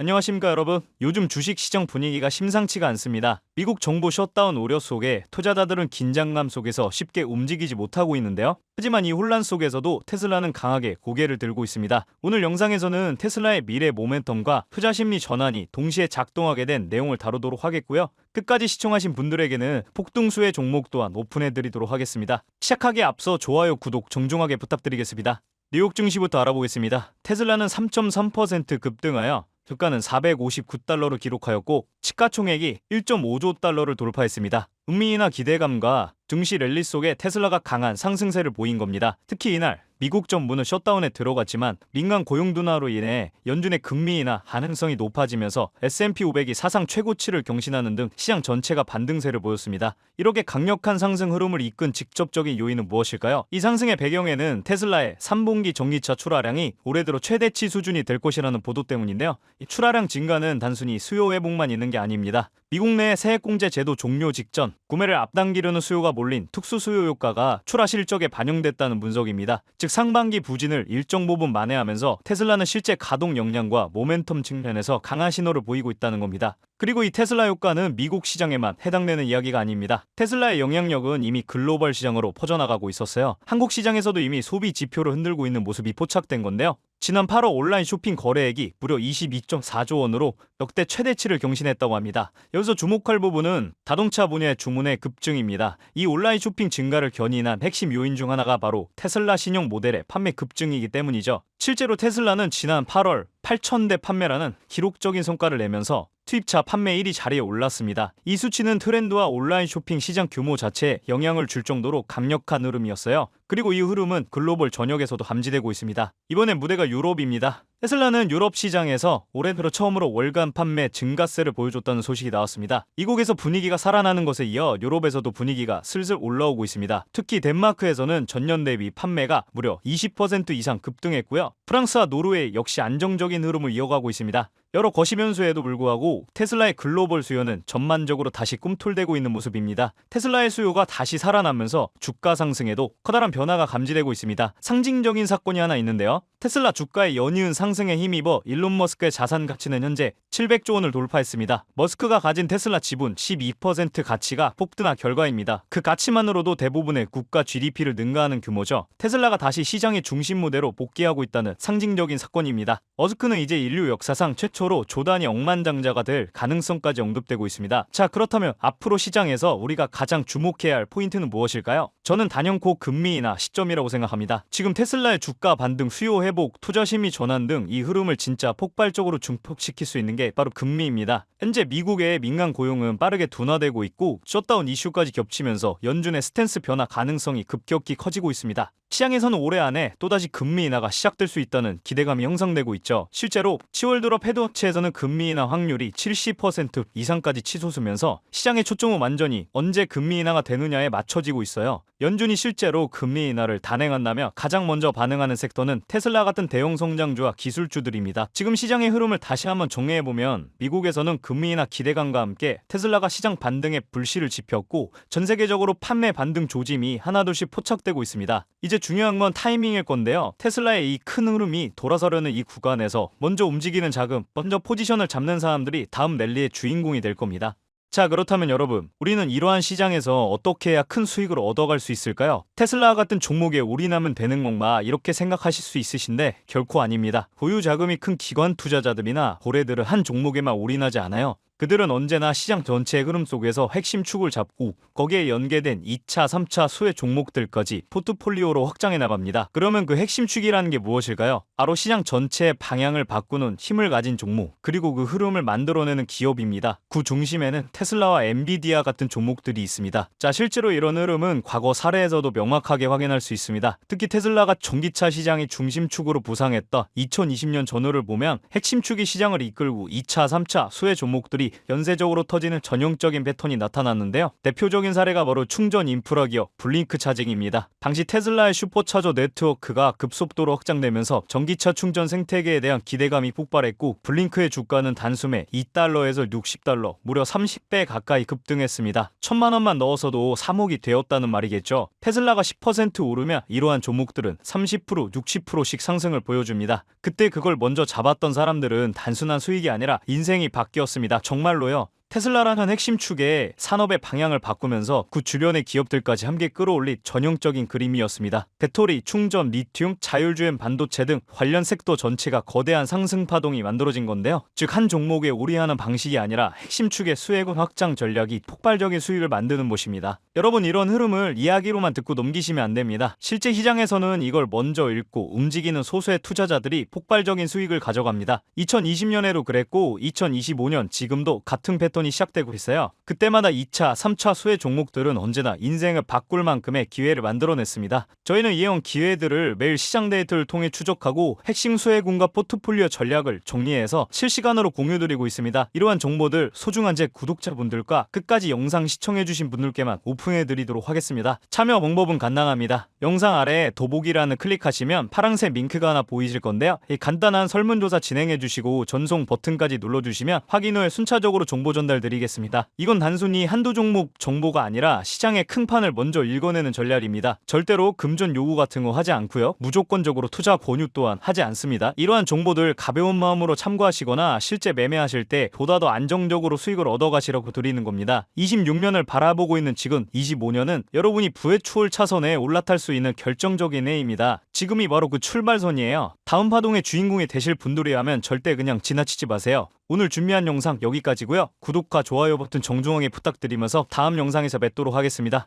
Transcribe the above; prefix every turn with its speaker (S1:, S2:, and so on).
S1: 안녕하십니까 여러분. 요즘 주식 시장 분위기가 심상치가 않습니다. 미국 정부 셧다운 우려 속에 투자자들은 긴장감 속에서 쉽게 움직이지 못하고 있는데요. 하지만 이 혼란 속에서도 테슬라는 강하게 고개를 들고 있습니다. 오늘 영상에서는 테슬라의 미래 모멘텀과 투자 심리 전환이 동시에 작동하게 된 내용을 다루도록 하겠고요. 끝까지 시청하신 분들에게는 폭등수의 종목 또한 오픈해 드리도록 하겠습니다. 시작하기에 앞서 좋아요, 구독 정중하게 부탁드리겠습니다. 뉴욕 증시부터 알아보겠습니다. 테슬라는 3.3% 급등하여 주가는 459달러를 기록하였고 시가총액이 1.5조 달러를 돌파했습니다. 은미이나 기대감과 증시 랠리 속에 테슬라가 강한 상승세를 보인 겁니다. 특히 이날 미국 정부는 셧다운에 들어갔지만 민간 고용 둔화로 인해 연준의 금리나 가능성이 높아지면서 S&P 500이 사상 최고치를 경신하는 등 시장 전체가 반등세를 보였습니다. 이렇게 강력한 상승 흐름을 이끈 직접적인 요인은 무엇일까요? 이 상승의 배경에는 테슬라의 3분기 전기차 출하량이 올해 들어 최대치 수준이 될 것이라는 보도 때문인데요. 이 출하량 증가는 단순히 수요 회복만 있는 게 아닙니다. 미국 내 세액공제 제도 종료 직전 구매를 앞당기려는 수요가 몰린 특수 수요 효과가 출하 실적에 반영됐다는 분석입니다. 즉 상반기 부진을 일정 부분 만회하면서 테슬라는 실제 가동 역량과 모멘텀 측면에서 강한 신호를 보이고 있다는 겁니다. 그리고 이 테슬라 효과는 미국 시장에만 해당되는 이야기가 아닙니다. 테슬라의 영향력은 이미 글로벌 시장으로 퍼져나가고 있었어요. 한국 시장에서도 이미 소비 지표를 흔들고 있는 모습이 포착된 건데요. 지난 8월 온라인 쇼핑 거래액이 무려 22.4조 원으로 역대 최대치를 경신했다고 합니다. 여기서 주목할 부분은 자동차 분야의 주문의 급증입니다. 이 온라인 쇼핑 증가를 견인한 핵심 요인 중 하나가 바로 테슬라 신형 모델의 판매 급증이기 때문이죠. 실제로 테슬라는 지난 8월 8,000대 판매라는 기록적인 성과를 내면서 투입차 판매 1위 자리에 올랐습니다. 이 수치는 트렌드와 온라인 쇼핑 시장 규모 자체에 영향을 줄 정도로 강력한 흐름이었어요. 그리고 이 흐름은 글로벌 전역에서도 감지되고 있습니다. 이번엔 무대가 유럽입니다. 테슬라는 유럽 시장에서 올해 들어 처음으로 월간 판매 증가세를 보여줬다는 소식이 나왔습니다. 이곳에서 분위기가 살아나는 것에 이어 유럽에서도 분위기가 슬슬 올라오고 있습니다. 특히 덴마크에서는 전년 대비 판매가 무려 20% 이상 급등했고요. 프랑스와 노르웨이 역시 안정적인 흐름을 이어가고 있습니다. 여러 거시 변수에도 불구하고 테슬라의 글로벌 수요는 전반적으로 다시 꿈틀대고 있는 모습입니다. 테슬라의 수요가 다시 살아나면서 주가 상승에도 커다란 변화가 감지되고 있습니다. 상징적인 사건이 하나 있는데요. 테슬라 주가의 연이은 상승에 힘입어 일론 머스크의 자산 가치는 현재 700조 원을 돌파했습니다. 머스크가 가진 테슬라 지분 12% 가치가 폭등한 결과입니다. 그 가치만으로도 대부분의 국가 GDP를 능가하는 규모죠. 테슬라가 다시 시장의 중심 무대로 복귀하고 있다는 상징적인 사건입니다. 머스크는 이제 인류 역사상 최초 로 조단위 억만장자가 될 가능성까지 언급되고 있습니다. 자, 그렇다면 앞으로 시장에서 우리가 가장 주목해야 할 포인트는 무엇일까요? 저는 단연코 금리나 시점이라고 생각합니다. 지금 테슬라의 주가 반등, 수요 회복, 투자 심리 전환 등 이 흐름을 진짜 폭발적으로 증폭시킬 수 있는 게 바로 금리입니다. 현재 미국의 민간 고용은 빠르게 둔화되고 있고 셧다운 이슈까지 겹치면서 연준의 스탠스 변화 가능성이 급격히 커지고 있습니다. 시장에서는 올해 안에 또다시 금리 인하가 시작될 수 있다는 기대감이 형성되고 있죠. 실제로 10월 들어 패드워치에서는 금리 인하 확률이 70% 이상까지 치솟으면서 시장의 초점은 완전히 언제 금리 인하가 되느냐에 맞춰지고 있어요. 연준이 실제로 금리 인하를 단행한다면 가장 먼저 반응하는 섹터는 테슬라 같은 대형 성장주와 기술주들입니다. 지금 시장의 흐름을 다시 한번 정리해보면 미국에서는 금리 인하 기대감과 함께 테슬라가 시장 반등에 불씨를 지폈고 전 세계적으로 판매 반등 조짐이 하나둘씩 포착되고 있습니다. 이제 중요한 건 타이밍일 건데요. 테슬라의 이 큰 흐름이 돌아서려는 이 구간에서 먼저 움직이는 자금, 먼저 포지션을 잡는 사람들이 다음 랠리의 주인공이 될 겁니다. 자, 그렇다면 여러분, 우리는 이러한 시장에서 어떻게 해야 큰 수익을 얻어갈 수 있을까요? 테슬라 같은 종목에 올인하면 되는 건가 이렇게 생각하실 수 있으신데 결코 아닙니다. 보유 자금이 큰 기관 투자자들이나 고래들은 한 종목에만 올인하지 않아요. 그들은 언제나 시장 전체의 흐름 속에서 핵심 축을 잡고 거기에 연계된 2차, 3차 수혜 종목들까지 포트폴리오로 확장해 나갑니다. 그러면 그 핵심 축이라는 게 무엇일까요? 바로 시장 전체의 방향을 바꾸는 힘을 가진 종목, 그리고 그 흐름을 만들어내는 기업입니다. 그 중심에는 테슬라와 엔비디아 같은 종목들이 있습니다. 자, 실제로 이런 흐름은 과거 사례에서도 명확하게 확인할 수 있습니다. 특히 테슬라가 전기차 시장의 중심축으로 부상했던 2020년 전후를 보면 핵심 축이 시장을 이끌고 2차, 3차 수혜 종목들이 연쇄적으로 터지는 전형적인 패턴이 나타났는데요. 대표적인 사례가 바로 충전 인프라 기업 블링크 차징입니다. 당시 테슬라의 슈퍼차저 네트워크가 급속도로 확장되면서 전기차 충전 생태계에 대한 기대감이 폭발했고 블링크의 주가는 단숨에 2달러에서 60달러, 무려 30배 가까이 급등했습니다. 천만 원만 넣어서도 3억이 되었다는 말이겠죠. 테슬라가 10% 오르면 이러한 종목들은 30%, 60%씩 상승을 보여줍니다. 그때 그걸 먼저 잡았던 사람들은 단순한 수익이 아니라 인생이 바뀌었습니다. 정말로요. 테슬라라는 핵심 축에 산업의 방향을 바꾸면서 그 주변의 기업들까지 함께 끌어올린 전형적인 그림이었습니다. 배터리, 충전, 리튬, 자율주행 반도체 등 관련 섹터 전체가 거대한 상승 파동이 만들어진 건데요. 즉 한 종목에 우리하는 방식이 아니라 핵심 축의 수혜군 확장 전략이 폭발적인 수익을 만드는 것입니다. 여러분 이런 흐름을 이야기로만 듣고 넘기시면 안 됩니다. 실제 시장에서는 이걸 먼저 읽고 움직이는 소수의 투자자들이 폭발적인 수익을 가져갑니다. 2020년에도 그랬고 2025년 지금도 같은 패턴 패턴이 시작되고 있어요. 그때마다 2차, 3차 수혜 종목들은 언제나 인생을 바꿀 만큼의 기회를 만들어냈습니다. 저희는 이형 기회들을 매일 시장 데이터를 통해 추적하고 핵심 수혜군과 포트폴리오 전략을 정리해서 실시간으로 공유드리고 있습니다. 이러한 정보들 소중한 제 구독자분들과 끝까지 영상 시청해주신 분들께만 오픈해드리도록 하겠습니다. 참여 방법은 간단합니다. 영상 아래에 더보기란을 클릭하시면 파란색 링크가 하나 보이실 건데요. 이 간단한 설문조사 진행해주시고 전송 버튼까지 눌러주시면 확인 후에 순차적으로 정보 전 전달드리겠습니다. 이건 단순히 한두 종목 정보가 아니라 시장의 큰 판을 먼저 읽어내는 전략입니다. 절대로 금전 요구 같은 거 하지 않고요. 무조건적으로 투자 권유 또한 하지 않습니다. 이러한 정보들 가벼운 마음으로 참고하시거나 실제 매매하실 때 보다 더 안정적으로 수익을 얻어가시라고 드리는 겁니다. 26년을 바라보고 있는 지금 25년은 여러분이 부의 추월 차선에 올라탈 수 있는 결정적인 해입니다. 지금이 바로 그 출발선이에요. 다음 파동의 주인공이 되실 분들이라면 절대 그냥 지나치지 마세요. 오늘 준비한 영상 여기까지고요. 구독과 좋아요 버튼 정중하게 부탁드리면서 다음 영상에서 뵙도록 하겠습니다.